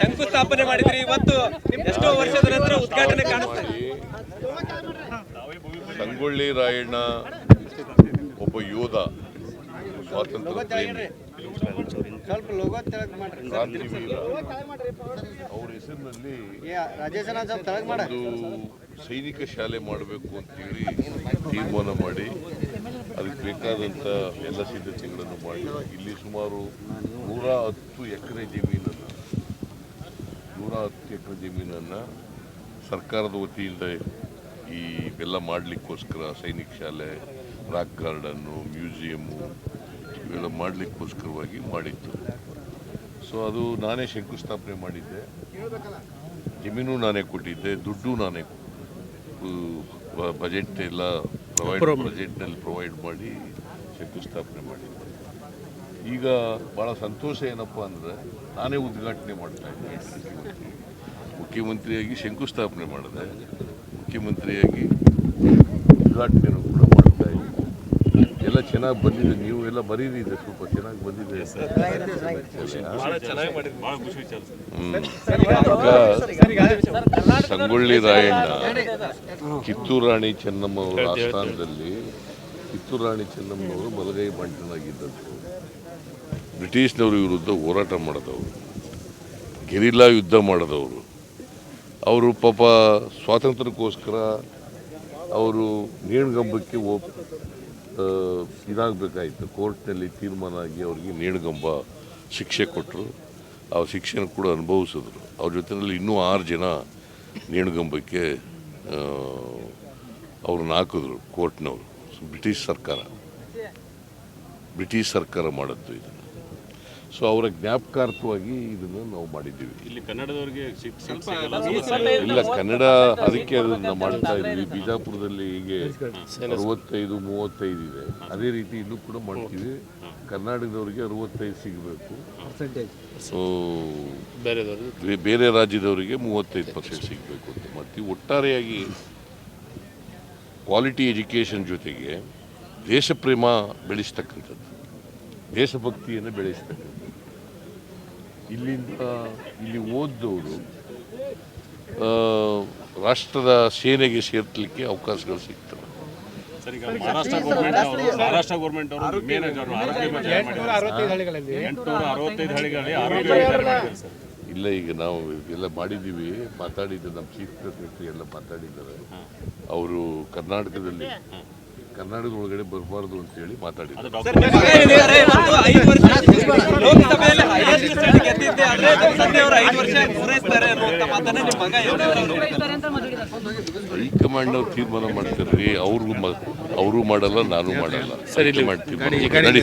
ಶಂಕುಸ್ಥಾಪನೆ ಮಾಡಿದ್ರಿ ಇವತ್ತು ಎಷ್ಟೋ ವರ್ಷದ ನಂತರ ಉದ್ಘಾಟನೆ ಕಾಣಿಸ್ತಾ. ಮಾಡಿ ಸಂಗೊಳ್ಳಿ ರಾಯಣ್ಣ ಒಬ್ಬ ಯೋಧ ಸ್ವಾತಂತ್ರ್ಯ ಅವ್ರ ಹೆಸರಿನಲ್ಲಿ ಸೈನಿಕ ಶಾಲೆ ಮಾಡಬೇಕು ಅಂತೇಳಿ ತೀರ್ಮಾನ ಮಾಡಿ, ಅದಕ್ಕೆ ಬೇಕಾದಂಥ ಎಲ್ಲ ಸಿದ್ಧತೆಗಳನ್ನು ಮಾಡಿ. ಇಲ್ಲಿ ಸುಮಾರು ನೂರ ಹತ್ತು ಎಕರೆ ಜಮೀನನ್ನು, ನೂರ ಹತ್ತು ಎಕರೆ ಜಮೀನನ್ನು ಸರ್ಕಾರದ ವತಿಯಿಂದ ಈ ಇವೆಲ್ಲ ಮಾಡಲಿಕ್ಕೋಸ್ಕರ ಸೈನಿಕ ಶಾಲೆ, ರಾಕ್ ಗಾರ್ಡನ್ನು, ಮ್ಯೂಸಿಯಮ್ಮು ಇವೆಲ್ಲ ಮಾಡಲಿಕ್ಕೋಸ್ಕರವಾಗಿ ಮಾಡಿತ್ತು. ಸೊ ಅದು ನಾನೇ ಶಂಕುಸ್ಥಾಪನೆ ಮಾಡಿದ್ದೆ. ಜಮೀನು ನಾನೇ ಕೊಟ್ಟಿದ್ದೆ, ದುಡ್ಡು ನಾನೇ ಬಜೆಟ್ ಎಲ್ಲ ಪ್ರೊವೈಡ್ ಬಜೆಟ್ನಲ್ಲಿ ಪ್ರೊವೈಡ್ ಮಾಡಿ ಶಂಕುಸ್ಥಾಪನೆ ಮಾಡಿದ್ದೆ ಈಗ ಭಾಳ ಸಂತೋಷ ಏನಪ್ಪ ಅಂದರೆ ನಾನೇ ಉದ್ಘಾಟನೆ ಮಾಡ್ತಾ ಇದ್ದೆ. ಮುಖ್ಯಮಂತ್ರಿಯಾಗಿ ಶಂಕುಸ್ಥಾಪನೆ ಮಾಡಿದೆ. ಮುಖ್ಯಮಂತ್ರಿಯಾಗಿ ಇದ್ದೀನಿ ಎಲ್ಲ ಚೆನ್ನಾಗಿ ಬಂದಿದೆ ನೀವು ಎಲ್ಲ ಬರೀರಿ ಇದೆ ಸ್ವಲ್ಪ ಚೆನ್ನಾಗಿ ಬಂದಿದೆ. ಸಂಗೊಳ್ಳಿ ರಾಯಣ್ಣ ಕಿತ್ತೂರು ರಾಣಿ ಚೆನ್ನಮ್ಮ ಅವರ ಆಸ್ಥಾನದಲ್ಲಿ ಕಿತ್ತೂರು ರಾಣಿ ಚೆನ್ನಮ್ಮನವರು ಬಲಗೈ ಬಂಟನಾಗಿದ್ದದ್ದು ಬ್ರಿಟಿಷ್ನವ್ರ ವಿರುದ್ಧ ಹೋರಾಟ ಮಾಡಿದವರು ಗೆರಿಲ್ಲಾ ಯುದ್ಧ ಮಾಡಿದವರು. ಅವರು ಪಾಪ ಸ್ವಾತಂತ್ರ್ಯಕ್ಕೋಸ್ಕರ ಅವರು ನೇಣುಗಂಬಕ್ಕೆ ಹೋಗ್ತಾರೆ ಇದಾಗಬೇಕಾಯಿತು. ಕೋರ್ಟ್ನಲ್ಲಿ ತೀರ್ಮಾನ ಆಗಿ ಅವ್ರಿಗೆ ನೇಣುಗಂಬ ಶಿಕ್ಷೆ ಕೊಟ್ಟರು ಆ ಶಿಕ್ಷೆನ ಕೂಡ ಅನುಭವಿಸಿದ್ರು. ಅವ್ರ ಜೊತೆಯಲ್ಲಿ ಇನ್ನೂ ಆರು ಜನ ನೇಣುಗಂಬಕ್ಕೆ ಅವ್ರನ್ನ ಹಾಕಿದ್ರು ಕೋರ್ಟ್ನವರು. ಬ್ರಿಟಿಷ್ ಸರ್ಕಾರ. ಬ್ರಿಟಿಷ್ ಸರ್ಕಾರ ಮಾಡದ್ದು ಇದನ್ನು ಸೊ ಅವರ ಜ್ಞಾಪಕಾರ್ಥವಾಗಿ ಇದನ್ನು ನಾವು ಮಾಡಿದ್ದೀವಿ. ಇಲ್ಲಿ ಕನ್ನಡದವರಿಗೆ ಇಲ್ಲ ಕನ್ನಡ ಅದಕ್ಕೆ ಅದನ್ನು ಮಾಡ್ತಾ ಇದ್ದೀವಿ ಬಿಜಾಪುರದಲ್ಲಿ ಹೀಗೆ ಅರವತ್ತೈದು ಮೂವತ್ತೈದು ಇದೆ. ಅದೇ ರೀತಿ ಇಲ್ಲೂ ಕೂಡ ಮಾಡ್ತೀವಿ. ಕರ್ನಾಟಕದವರಿಗೆ ಅರವತ್ತೈದು ಸಿಗಬೇಕು. ಸೊ ಬೇರೆ ಬೇರೆ ರಾಜ್ಯದವರಿಗೆ ಮೂವತ್ತೈದು ಪರ್ಸೆಂಟ್ ಸಿಗಬೇಕು ಅಂತ ಮಾಡ್ತೀವಿ. ಒಟ್ಟಾರೆಯಾಗಿ ಕ್ವಾಲಿಟಿ ಎಜುಕೇಷನ್ ಜೊತೆಗೆ ದೇಶಪ್ರೇಮ ಬೆಳೆಸ್ತಕ್ಕಂಥದ್ದು. ದೇಶಭಕ್ತಿಯನ್ನು ಬೆಳೆಸ್ತಕ್ಕಂಥದ್ದು. ಇಲ್ಲಿಂದ ಇಲ್ಲಿ ಓದಿದವರು ಆ, ರಾಷ್ಟ್ರದ ಸೇನೆಗೆ ಸೇರ್ಲಿಕ್ಕೆ ಅವಕಾಶಗಳು ಸಿಗ್ತವೆ. ಮಹಾರಾಷ್ಟ್ರ ಗೌರ್ಮೆಂಟ್ ಮಹಾರಾಷ್ಟ್ರ ಗೌರ್ಮೆಂಟ್ ಅವರು ಇಲ್ಲ ಈಗ ನಾವು ಎಲ್ಲ ಮಾಡಿದ್ದೀವಿ ಮಾತಾಡಿದ್ದು ನಮ್ಮ ಚೀಫ್ ಸೆಕ್ರೆಟರಿ ಎಲ್ಲ ಮಾತಾಡಿದ್ದಾರೆ. ಅವರು ಕರ್ನಾಟಕದಲ್ಲಿ ಕರ್ನಾಟಕದ ಒಳಗಡೆ ಬರಬಾರ್ದು ಅಂತ ಹೇಳಿ ಅದು ಸರ್, ನಿಮ್ಮ ಮಗ ಹೇಳಿದ್ದಾರೆ, ಇವತ್ತು ಐದು ವರ್ಷ ಲೋಕಸಭೆಯಲ್ಲಿ highest seat ಗೆದ್ದಿದ್ದೆ. ಆದ್ರೆ ಸಂಜೆ ಅವರು ಐದು ವರ್ಷ ಪೂರೈಸ್ತಾರೆ ಅನ್ನುವಂತ ಮಾತನ್ನ ನಿಮ್ಮ ಮಗ ಹೇಳಿದ್ದಾರೆ ಅವರು. ಹೈಕಮಾಂಡ್ ಅವ್ರು ತೀರ್ಮಾನ ಮಾಡ್ತಾರ್ರಿ ಅವ್ರಿಗೂ ಅವರು ಮಾಡಲ್ಲ ನಾನು ಮಾಡಲ್ಲ. ಸರಿ. ನಡೀಲಿ.